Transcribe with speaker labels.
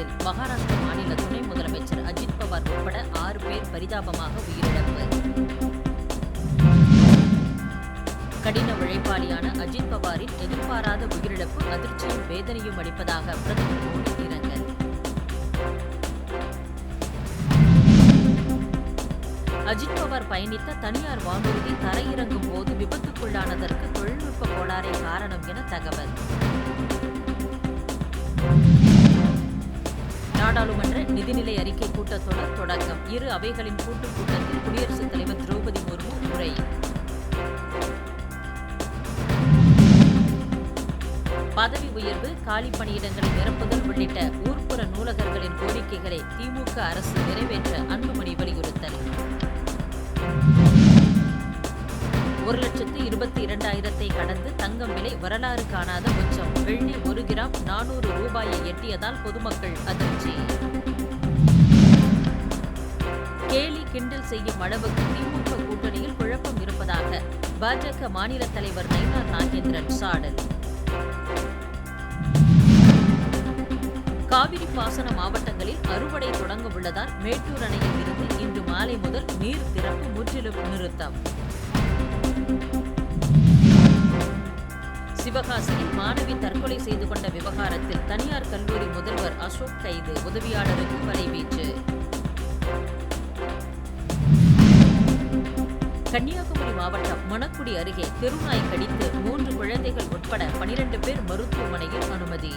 Speaker 1: விபத்தில் மகாராஷ்டிர மாநில துணை முதலமைச்சர் அஜித் பவார் உட்பட ஆறு பேர் பரிதாபமாக உயிரிழப்பு. கடின உழைப்பாளியான அஜித் பவாரின் எதிர்பாராத உயிரிழப்பு அதிர்ச்சியும் வேதனையும் அளிப்பதாக பிரதமர் மோடி இரங்கல். அஜித் பவார் பயணித்த தனியார் வானூர்தி தரையிறங்கும் போது விபத்துக்குள்ளானதற்கு தொழில்நுட்ப கோளாறே காரணம் என தகவல். நாடாளுமன்ற நிதிநிலை அறிக்கை கூட்டத்தொடர் தொடக்கம். இரு அவைகளின் கூட்டுக் கூட்டத்தில் குடியரசுத் தலைவர் திரௌபதி முர்மு உரை. பதவி உயர்வு காலி பணியிடங்களை நிரப்புதல் உள்ளிட்ட ஊர்ப்புற நூலகர்களின் கோரிக்கைகளை திமுக அரசு நிறைவேற்ற அன்புமணி வலியுறுத்தல். இருபத்தி இரண்டாயிரத்தை கடந்து தங்கம் விலை வரலாறு காணாத உச்சம். வெள்ளி ஒரு கிராம் நானூறு ரூபாயை எட்டியதால் பொதுமக்கள் அதிர்ச்சி. கேலி கிண்டல் செய்யும் அளவுக்கு திமுக கூட்டணியில் குழப்பம் இருப்பதாக பாஜக மாநில தலைவர் நயினார் நாகேந்திரன் சாடல். காவிரி பாசன மாவட்டங்களில் அறுவடை தொடங்க உள்ளதால் மேட்டூர் அணையில் இருந்து இன்று மாலை முதல் நீர் திறப்பு முற்றிலும் நிறுத்தம். சிவகாசியில் மாணவி தற்கொலை செய்து கொண்ட விவகாரத்தில் தனியார் கல்லூரி முதல்வர் அசோக் கைது உதவியாளருக்கு வலைவீச்சு கன்னியாகுமரி மாவட்டம் மணக்குடி அருகே தெருநாய் கடித்து மூன்று குழந்தைகள் உட்பட பனிரெண்டு பேர் மருத்துவமனையில் அனுமதி.